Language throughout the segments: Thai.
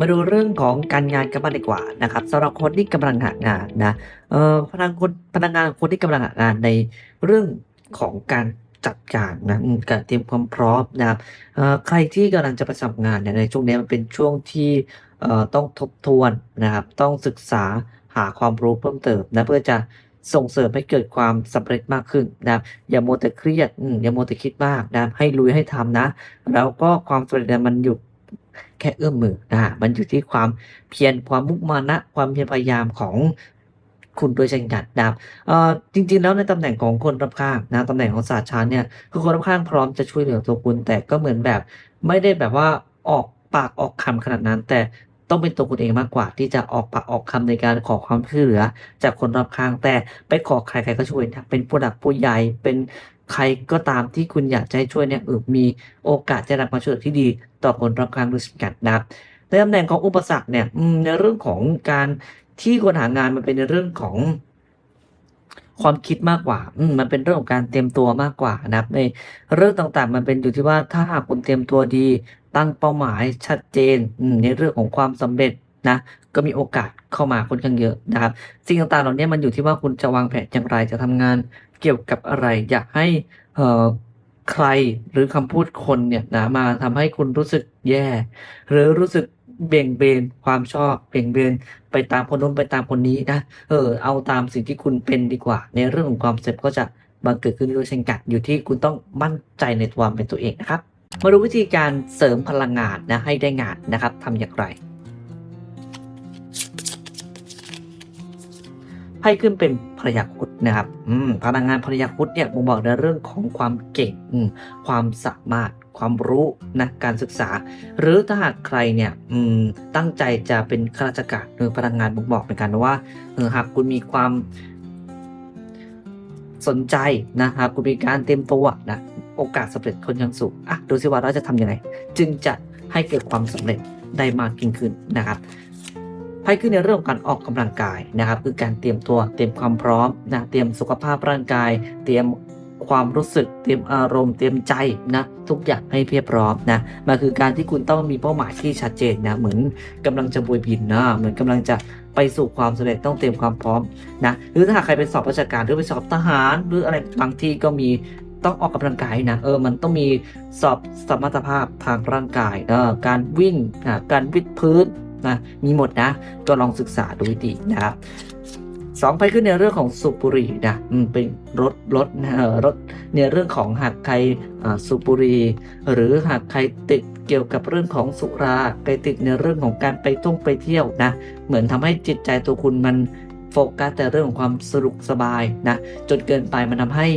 มาดูเรื่องของการงานกันบ้างดีกว่านะครับสำหรับคนที่กำลังหางานนะเอ่อพนักคนพนักงานคนที่กำลังหางานในเรื่องของการจัดการนะการเตรียมความพร้อมนะครับเอ่อใครที่กำลังจะประสมัครงานเนี่ยในช่วงนี้มันเป็นช่วงที่เอ่อต้องทบทวนนะครับ ต้องศึกษาหาความรู้เพิ่มเติมนะเพื่อจะส่งเสริมให้เกิดความสำเร็จมากขึ้นนะครับอย่าโมแต่เครียดอย่าโมแต่คิดมากนะให้ลุยให้ทำนะ แล้วก็ความสำเร็จมันอยู่ แค่เอื้อมมือนะมันอยู่ที่ความเพียรความมุมานะ ความเพียรพยายามของคุณโดยเช่นกันะครับเอ่อจริง ๆ แล้วในตำแหน่งของคนรอบข้างนะตำแหน่งของศาสตราจารย์เนี่ยคือคนรอบข้างพร้อมจะช่วยเหลือตัวคุณ แต่ก็เหมือนแบบ ไม่ได้แบบว่าออกปากออกคำขนาดนั้น แต่ต้องเป็นตัวคุณเองมากกว่า ที่จะออกปากออกคำในการขอความช่วยเหลือ จากคนรอบข้างแต่ไปขอใครใครก็ช่วยนะเป็นผู้หลักผู้ใหญ่เป็น ใครก็ตามที่คุณอยากให้ช่วยเนี่ยเออมีโอกาสจะรับความช่วยเหลือที่ดี ต่อคนรอบข้างด้วยเช่นกันนะครับในตำแหน่งของอุปสรรคเนี่ยในเรื่องของการที่คนหางานมันเป็นในเรื่องของความคิดมากกว่า อืมันเป็นเรื่องของการเตรียมตัวมากกว่านะครับ ในเรื่องต่างๆ มันเป็นอยู่ที่ว่าถ้าหากคุณเตรียมตัวดี ตั้งเป้าหมายชัดเจนในเรื่องของความสำเร็จนะ ก็มีโอกาสเข้ามาค่อนข้างเยอะนะครับ สิ่งต่างๆเหล่านี้มันอยู่ที่ว่าคุณจะวางแผนอย่างไรจะทำงาน เกี่ยวกับอะไร อยากให้เใครหรือคำพูดคนเนี่ยนะมาทำให้คุณรู้สึกแย่ หรือรู้สึกเบี่ยงเบนความชอบเบี่ยงเบนไปตามคนนู้นไปตามคนนี้นะเออเอาตามสิ่งที่คุณเป็นดีกว่า ในเรื่องของความเร็จก็จะบังเกิดขึ้นด้วยเช่นกันอยู่ที่คุณต้องมั่นใจในความเป็นตัวเองนะครับมาดูวิธีการเสริมพลังงานนะให้ได้งานนะครับทำอย่างไร ไพ่ขึ้นเป็นภรรยาคุดนะครับอืมพลังงานภรรยาคุดเนี่ยบ่งบอกในเรื่องของความเก่งความสามารถความรู้นะการศึกษา หรือถ้าหากใครเนี่ยตั้งใจจะเป็นข้าราชการหรือพลังงานบ่งบอกเหมือนกันว่าหากคุณมีความสนใจนะหากคุณมีการเตรียมตัวนะโอกาสสำเร็จคนข้างสูงอะดูสิว่าเราจะทำยังไง จึงจะให้เกิดความสำเร็จได้มากยิ่งขึ้นนะครับ ไพ่ขึ้นในเรื่องของการออกกำลังกายนะครับ คือการเตรียมตัวเตรียมความพร้อมนะเตรียมสุขภาพร่างกาย เตรียมความรู้สึกเตรียมอารมณ์เตรียมใจนะทุกอย่างให้เพียบพร้อมนะมันคือการที่คุณต้องมีเป้าหมายที่ชัดเจนนะเหมือนกำลังจะบวยบินนะเหมือนกำลังจะไปสู่ความสำเร็จต้องเตรียมความพร้อมนะหรือถ้าหากใครเป็นสอบราชการหรือไปสอบทหาร หรืออะไรบางที่ก็มีต้องออกกำลังกายนะเออมันต้องมีสอบสมรรถภาพทางร่างกายเออการวิ่งนะการวิดพื้น นะมีหมดนะ ก็ลองศึกษาดูดีนะครับสองไปขึ้นในเรื่องของสูบบุหรี่นะเป็นรถรถนะเออรถในเรื่องของหากใครสูบบุหรี่หรือหากใครติดเกี่ยวกับเรื่องของสุราใครติดในเรื่องของการไปท่องไปเที่ยวนะ เหมือนทำให้จิตใจตัวคุณมันโฟกัสแต่เรื่องของความสนุกสบายนะจนเกินไปมันทำให้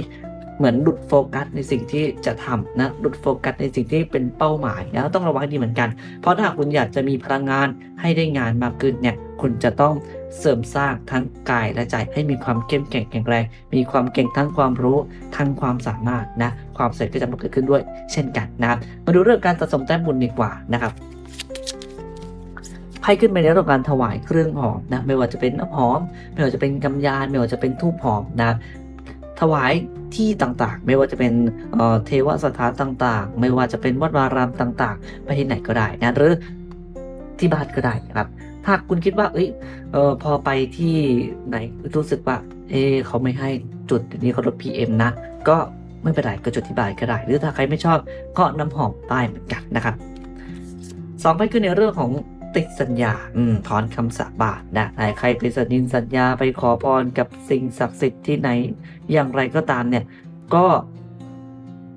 เหมือนหลุดโฟกัสในสิ่งที่จะทำนะหลุดโฟกัสในสิ่งที่เป็นเป้าหมายนะต้องระวังให้ดีเหมือนกัน เพราะถ้าคุณอยากจะมีพลังงานให้ได้งานมากขึ้นเนี่ยคุณจะต้องเสริมสร้างทั้งกายและใจให้มีความเข้มแข็งแข็งแรง มีความเก่งทั้งความรู้ทั้งความสามารถนะความสำเร็จก็จะมาเกิดขึ้นด้วย เช่นกันนะมาดูเรื่องการสะสมแต้มบุญดีกว่านะครับไพ่ขึ้นไปในเรื่องการถวายเครื่องหอมนะไม่ว่าจะเป็นน้ำหอม ไม่ว่าจะเป็นกำยาน ไม่ว่าจะเป็นทูบหอมนะ ถวายที่ต่างๆ ไม่ว่าจะเป็นเเทวสถานต่างๆ ไม่ว่าจะเป็นวัดวารามต่างๆ ไปที่ไหนก็ได้นะหรือที่บ้านก็ได้นะครับ ถ้าคุณคิดว่า เอ้ยเออพอไปที่ไหนรู้สึกว่า เอะเขาไม่ให้จุดเดี๋ยวนี้เขาลด PM นะ ก็ไม่เป็นไรก็จุดที่บ้านก็ได้ หรือถ้าใครไม่ชอบก็น้ำหอมป้ายเหมือนกันนะครับสองไปคือในเรื่องของ ติดสัญญา อืมถอนคำสาบานนะไหนใครไปสัญญินสัญญาไปขอพรกับสิ่งศักดิ์สิทธิ์ที่ไหน อย่างไรก็ตามเนี่ย ก็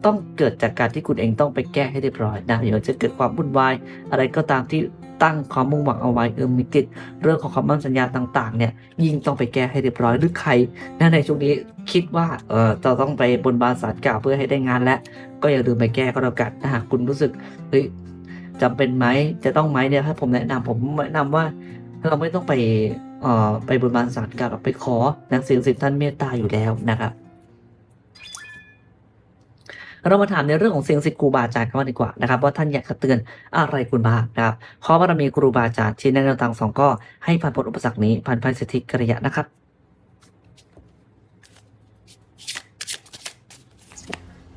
ต้องเกิดจากการที่คุณเองต้องไปแก้ให้เรียบร้อยนะเดี๋ยวจะเกิดความวุ่นวาย อะไรก็ตามที่ตั้งความมุ่งหวังเอาไว้เออมีติดเรื่องของคำมั่นสัญญาต่าง ๆ เนี่ย ยิ่งต้องไปแก้ให้เรียบร้อยหรือใครนะในช่วงนี้คิดว่าเออจะต้องไปบนบานสารกล่าวเพื่อให้ได้งานและ ก็อย่าลืมไปแก้ก็แล้วกันถ้าหากคุณรู้สึกเฮ้ย จำเป็นไหมจะต้องไหมเนี่ยถ้าผมแนะนำผมแนะนำว่าเราไม่ต้องไปเอ่อไปบนบานสารกล่าวไปขอนักสิ่งสิทธิ์ท่านเมตตาอยู่แล้วนะครับเรามาถามในเรื่องของเสียงสิทธิ์ครูบาอาจารย์กันดีกว่านะครับว่าท่านอยากจะเตือนอะไรคุณบ้างนะครับขอบารมีครูบาอาจารย์ชี้แนะแนวทางสองก็ให้ผ่านพ้นอุปสรรคนี้ผ่านภัยสิทธิกริยะนะครับ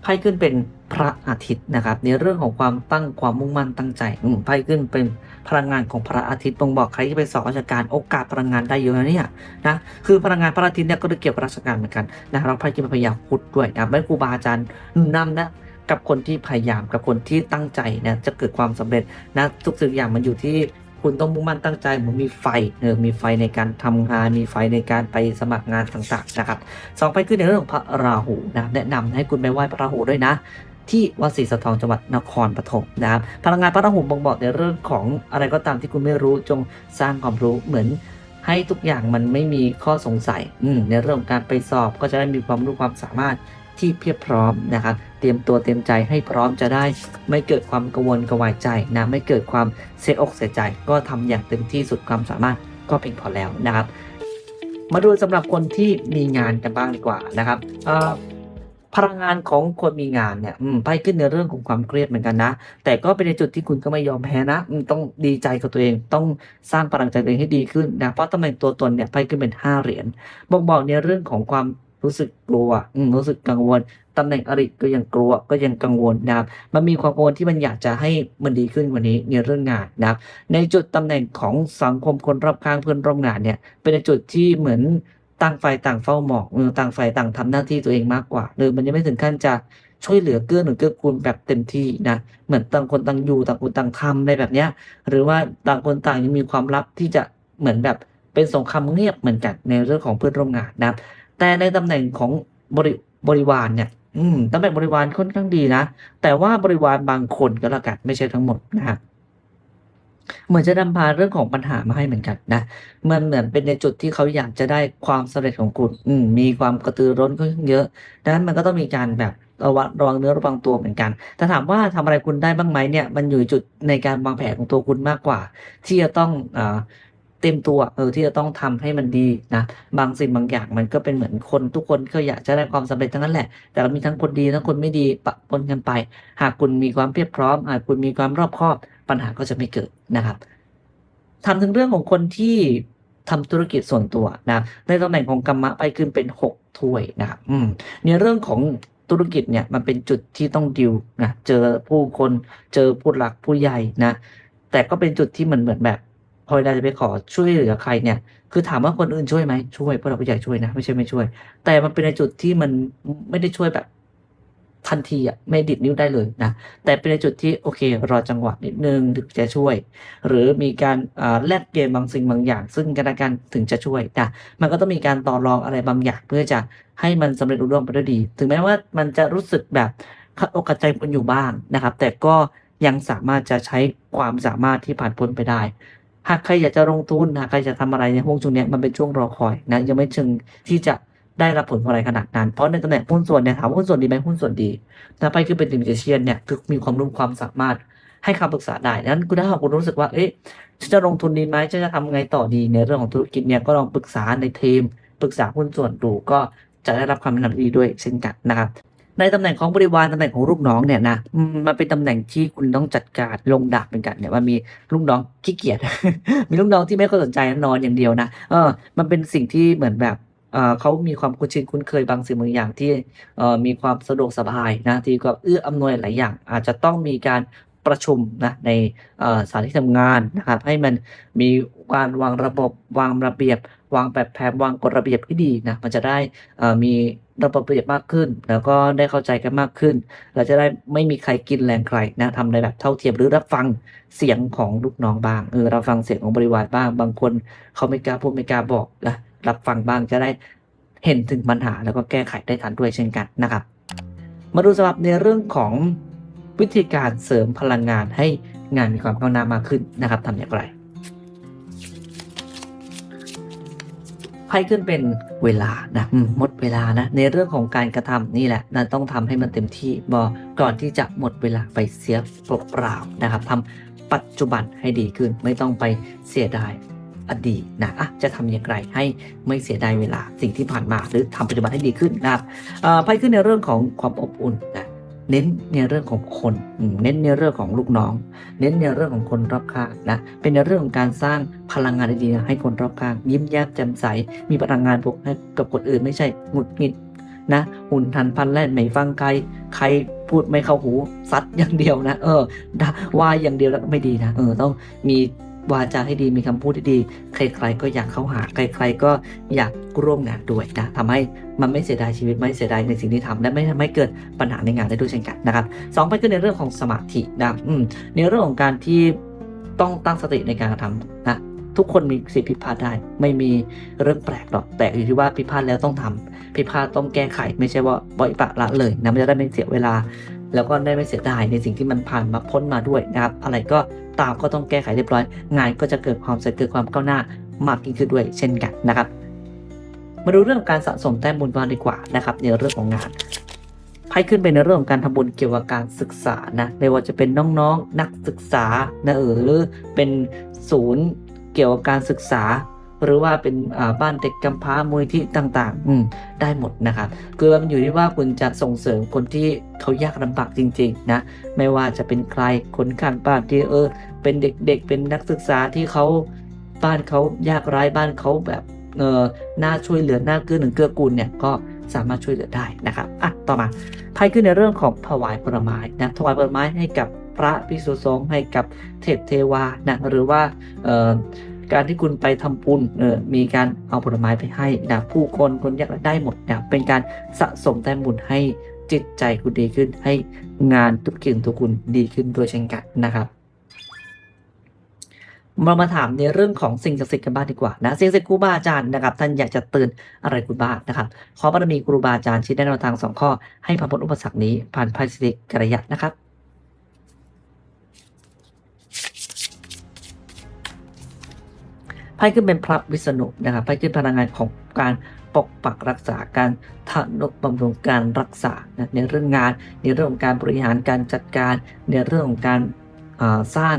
ไพ่ขึ้นเป็นพระอาทิตย์นะครับ ในเรื่องของความตั้งความมุ่งมั่นตั้งใจอืมไพ่ขึ้นเป็นพลังงานของพระอาทิตย์บ่งบอกใครที่ไปสอบราชการโอกาสพลังงานได้เยอะนะเนี่ยนะคือพลังงานพระอาทิตย์เนี่ยก็เกี่ยวกับราชการเหมือนกันนะเราไพ่กินพยายามพุธด้วยนะไม่ครูบาอาจารย์นำนะกับคนที่พยายามกับคนที่ตั้งใจนะจะเกิดความสำเร็จนะทุกสิ่งอย่างมันอยู่ที่ คุณต้องมุ่งมั่นตั้งใจเหมือนมีไฟเออมีไฟในการทำงาน มีไฟในการไปสมัครงานต่างๆนะครับสองไปขึ้นในเรื่องของพระราหูนะแนะนำให้คุณไปไหว้พระราหูด้วยนะที่วัดศรีสะทองจังหวัดนครปฐมนะครับพลังงานพระราหูบ่งบอกในเรื่องของอะไรก็ตามที่คุณไม่รู้จงสร้างความรู้เหมือนให้ทุกอย่างมันไม่มีข้อสงสัยอืมในเรื่องของการไปสอบก็จะได้มีความรู้ความสามารถ ที่เพียบพร้อมนะครับ เตรียมตัวเตรียมใจให้พร้อมจะได้ ไม่เกิดความกังวลกระวายใจนะไม่เกิดความเสียอกเสียใจ ก็ทำอย่างเต็มที่สุดความสามารถก็เพียงพอแล้วนะครับ มาดูสำหรับคนที่มีงานกันบ้างดีกว่านะครับพลังงานของคนมีงานเนี่ยไพ่ขึ้นในเรื่องของความเครียดเหมือนกันนะ แต่ก็เป็นในจุดที่คุณก็ไม่ยอมแพ้นะต้องดีใจกับตัวเอง ต้องสร้างพลังใจตัวเองให้ดีขึ้นนะ เพราะตำแหน่งตัวตนเนี่ยไพ่ขึ้นเป็นห้าเหรียญ บ่งบอกในเรื่องของความ รู้สึกกลัวรู้สึกกังวลตำแหน่งอริก็ยังกลัวก็ยังกังวลนะครับมันมีความกังวลที่มันอยากจะให้มันดีขึ้นกว่านี้ในเรื่องงานนะครับในจุดตำแหน่งของสังคมคนรอบข้างเพื่อนร่วมงานเนี่ย เป็นจุดที่เหมือนต่างฝ่ายต่างเฝ้ามองต่างฝ่ายต่างทำหน้าที่ตัวเองมากกว่าหรือมันยังไม่ถึงขั้นจะช่วยเหลือเกื้อหนุนเกื้อกูลแบบเต็มที่นะเหมือนต่างคนต่างอยู่ต่างคนต่างทำอะไรแบบเนี้ยหรือว่าต่างคนต่างยังมีความลับที่จะเหมือนแบบเป็นสงครามเงียบเหมือนกันในเรื่องของเพื่อนร่วมงานนะครับ แต่ในตำแหน่งของบริบริวารเนี่ย อืมตำแหน่งบริวารค่อนข้างดีนะ แต่ว่าบริวารบางคนก็แล้วกันไม่ใช่ทั้งหมดนะครับเหมือนจะนำพาเรื่องของปัญหามาให้เหมือนกันนะมันเหมือนเป็นในจุดที่เขาอยากจะได้ความสำเร็จของคุณอืมมีความกระตือร้นค่อนข้างเยอะดังนั้นมันก็ต้องมีการแบบระวังระวังเนื้อระวังตัวเหมือนกัน แต่ถามว่าทำอะไรคุณได้บ้างไหมเนี่ย มันอยู่จุดในการวางแผนของตัวคุณมากกว่า ที่จะต้องอ เต็มตัวเออที่จะต้องทำให้มันดีนะบางสิ่งบางอย่างมันก็เป็นเหมือนคนทุกคนก็อยากจะได้ความสำเร็จทั้งนั้นแหละ แต่เรามีทั้งคนดีทั้งคนไม่ดีปะปนกันไป หากคุณมีความเพียบพร้อม หากคุณมีความรอบคอบปัญหาก็จะไม่เกิดนะครับทำถึงเรื่องของคนที่ทำธุรกิจส่วนตัวนะในตำแหน่งของกรรมะไปขึ้นเป็นหกถ้วยนะครับอืมในเรื่องของธุรกิจเนี่ยมันเป็นจุดที่ต้องดิวนะเจอผู้คนเจอผู้หลักผู้ใหญ่นะแต่ก็เป็นจุดที่เหมือนเหมือนแบบ พอเวลาจะไปขอช่วยเหลือใครเนี่ย คือถามว่าคนอื่นช่วยไหมช่วยเพราะเราผู้ใหญ่ช่วยนะไม่ใช่ไม่ช่วย แต่มันเป็นในจุดที่มันไม่ได้ช่วยแบบทันทีอะไม่ดิดนิ้วได้เลยนะ แต่เป็นในจุดที่โอเค รอจังหวะนิดนึงถึงจะช่วย หรือมีการแลกเกมบางสิ่งบางอย่าง ซึ่งกันและกันถึงจะช่วยนะมันก็ต้องมีการต่อรองอะไรบางอย่างเพื่อจะให้มันสำเร็จรุ่ร่วงไปด้วยดี ถึงแม้ว่ามันจะรู้สึกแบบขัดอกขัดใจคนอยู่บ้างนะครับ แต่ก็ยังสามารถจะใช้ความสามารถที่ผ่านพ้นไปได้ หากใครอยากจะลงทุนหากใครจะทำอะไรในห่วงช่วงเนี้ยมันเป็นช่วงรอคอยนะยังไม่ถึงที่จะได้รับผลอะไรขนาดนั้น เพราะในตำแหน่งหุ้นส่วนเนี่ยถามว่าหุ้นส่วนดีไหมหุ้นส่วนดีถ้าไปคือเป็นดิมิเชียนเนี่ยคือมีความรู้ความสามารถให้คำปรึกษาได้นั้นคุณถ้าหากคุณรู้สึกว่า เอ๊ะฉันจะลงทุนดีไหมฉันจะทำไงต่อดีในเรื่องของธุรกิจเนี่ยก็ลองปรึกษาในทีมปรึกษาหุ้นส่วนดูก็จะได้รับคำแนะนำดีด้วยเช่นกันนะครับ ในตำแหน่งของบริวารตำแหน่งของลูกน้องเนี่ยนะมันเป็นตำแหน่งที่คุณต้องจัดการลงดาบเป็นกันเนี่ยมันมีลูกน้องขี้เกียจมีลูกน้องที่ไม่ค่อยสนใจนอนอย่างเดียวนะเออมันเป็นสิ่งที่เหมือนแบบเขามีความคุ้นชินคุ้นเคยบางสิ่งบางอย่างที่มีความสะดวกสบายนะที่ก็เอื้ออำนวยหลายอย่าง อาจจะต้องมีการประชุมนะในสถานที่ทำงานนะครับให้มันมีการวางระบบวางระเบียบ วางแบบแผนวางกฎระเบียบที่ดีนะมันจะได้มีระบบระเบียบมากขึ้น แล้วก็ได้เข้าใจกันมากขึ้น เราจะได้ไม่มีใครกินแรงใครนะทำในแบบเท่าเทียมหรือรับฟังเสียงของลูกน้องบ้างเออเรับฟังเสียงของบริวารบ้าง บางคนเขาไม่กล้าพูดไม่กล้าบอกนะรับฟังบ้างจะได้เห็นถึงปัญหาแล้วก็แก้ไขได้ทันด้วยเช่นกันนะครับ มาดูสำหรับในเรื่องของวิธีการเสริมพลังงานให้งานมีความก้าวหน้ามากขึ้นนะครับทำอย่างไร ไพ่ขึ้นเป็นเวลานะหมดเวลานะ ในเรื่องของการกระทำนี่แหละนะต้องทำให้มันเต็มที่บอก่อนที่จะหมดเวลาไปเสียเปล่าๆนะครับทำปัจจุบันให้ดีขึ้น ไม่ต้องไปเสียดายอดีตนะอะจะทำอย่างไรให้ไม่เสียดายเวลาสิ่งที่ผ่านมาหรือทำปัจจุบันให้ดีขึ้นนะครับไพ่ขึ้นในเรื่องของความอบอุ่นนะ เน้นในเรื่องของคน เน้นในเรื่องของลูกน้อง เน้นในเรื่องของคนรอบข้างนะ เป็นในเรื่องของการสร้างพลังงานดีๆให้คนรอบข้าง ยิ้มแย้มแจ่มใส มีพลังงานบวกให้กับคนอื่นไม่ใช่หงุดหงิดนะหุ่นทันพันแล่นไม่ฟังใคร ใครพูดไม่เข้าหูซัดอย่างเดียวนะ เออว่าอย่างเดียวแล้วก็ไม่ดีนะ เออต้องมี วาจาให้ดีมีคำพูดที่ดี ใคร ๆ ก็อยากเข้าหา ใคร ๆ ก็อยากร่วมงานด้วยนะทำให้มันไม่เสียดายชีวิตไม่เสียดายในสิ่งที่ทำและไม่ทำให้เกิดปัญหาในงานได้ด้วยเช่นกันนะครับสองไปก็ในเรื่องของสมาธินะอืมในเรื่องของการที่ต้องตั้งสติในการทำนะทุกคนมีสิทธิผิดพลาดได้ ไม่มีเรื่องแปลกหรอกแต่อยู่ที่ว่าผิดพลาดแล้วต้องทำผิดพลาดต้องแก้ไข ไม่ใช่ว่าปล่อยปละละเลยนะมันจะได้ไม่เสียเวลา แล้วก็ได้ไม่เสียดายในสิ่งที่มันผ่านมาพ้นมาด้วยนะครับ อะไรก็ตามก็ต้องแก้ไขเรียบร้อย งานก็จะเกิดความเสร็จเกิดความก้าวหน้ามากยิ่งขึ้นด้วยเช่นกันนะครับ มาดูเรื่องการสะสมแต้มบุญบ้างดีกว่านะครับในเรื่องของงานไพ่ขึ้นไปในเรื่องของการทำบุญเกี่ยวกับการศึกษานะไม่ว่าจะเป็นน้องๆนักศึกษานะเออหรือเป็นศูนย์เกี่ยวกับการศึกษา หรือว่าเป็นบ้านเด็กกำพร้ามูลที่ต่างๆ อืได้หมดนะครับคือมันอยู่ที่ว่าคุณจะส่งเสริมคนที่เขายากลำบากจริงๆนะไม่ว่าจะเป็นใครคนข้างบ้านที่เออ เป็นเด็กๆ เป็นนักศึกษาที่เขาบ้านเขายากไร้บ้านเขาแบบเออน่าช่วยเหลือน่าเกื้อหนุนเกื้อกูลเนี่ยก็สามารถช่วยเหลือได้นะครับอะต่อมาไพ่ขึ้นในเรื่องของถวายผลไม้นะถวายผลไม้ให้กับพระภิกษุสงฆ์ให้กับเทพเทวานะหรือว่าเออ การที่คุณไปทำบุญเออมีการเอาผลไม้ไปให้นะผู้คนคนยากได้หมดนะเป็นการสะสมแต้มบุญให้จิตใจคุณดีขึ้นให้งานทุกสิ่งทุกคุณดีขึ้นด้วยเช่นกันนะครับเรามาถามในเรื่องของสิ่งศักดิ์สิทธิ์กันบ้างดีกว่านะสิ่งศักดิ์สิทธิ์ครูบาอาจารย์นะครับท่านอยากจะเตือนอะไรคุณบ้างนะครับขอบารมีครูบาอาจารย์ชี้แนะแนวทางสองข้อให้ผ่านพ้นอุปสรรคนี้ผ่านภัยสิริกระยะนะครับ ไพ่ขึ้นเป็นพระวิษณุนะครับไพ่ขึ้นพลังงานของการปกปักรักษาการทนุบำรุงการรักษาในเรื่องงาน ในเรื่องของการบริหารการจัดการ ในเรื่องของการสร้าง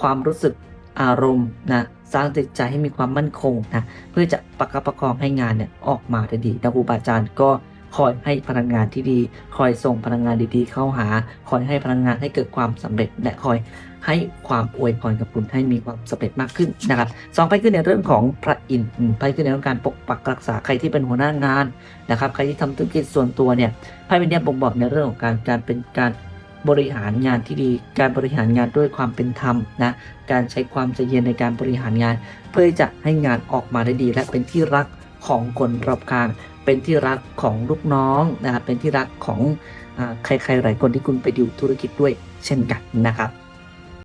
ความรู้สึกอารมณ์นะสร้างจิตใจให้มีความมั่นคงนะเพื่อจะประคับประคองให้งานเนี่ยออกมาได้ดีนะครูบาอาจารย์ก็คอยให้พลังงานที่ดี คอยส่งพลังงานดีๆ เข้าหา คอยให้พลังงานให้เกิดความสำเร็จและคอย ให้ความอวยพรกับคุณให้มีความสำเร็จมากขึ้นนะครับสองไปขึ้นในเรื่องของพระอินทร์ไปขึ้นในเรื่องการปกปักรักษาใครที่เป็นหัวหน้างานนะครับ ใครที่ทำธุรกิจส่วนตัวเนี่ยไพ่เป็นเนี่ยบ่งบอกในเรื่องของการการเป็นการบริหารงานที่ดี การบริหารงานด้วยความเป็นธรรมนะ การใช้ความใจเย็นในการบริหารงาน เพื่อจะให้งานออกมาได้ดี และเป็นที่รักของคนรอบข้าง เป็นที่รักของลูกน้องนะครับ เป็นที่รักของอใครๆหลายคนที่คุณไปดูธุรกิจด้วยเช่นกันนะครับ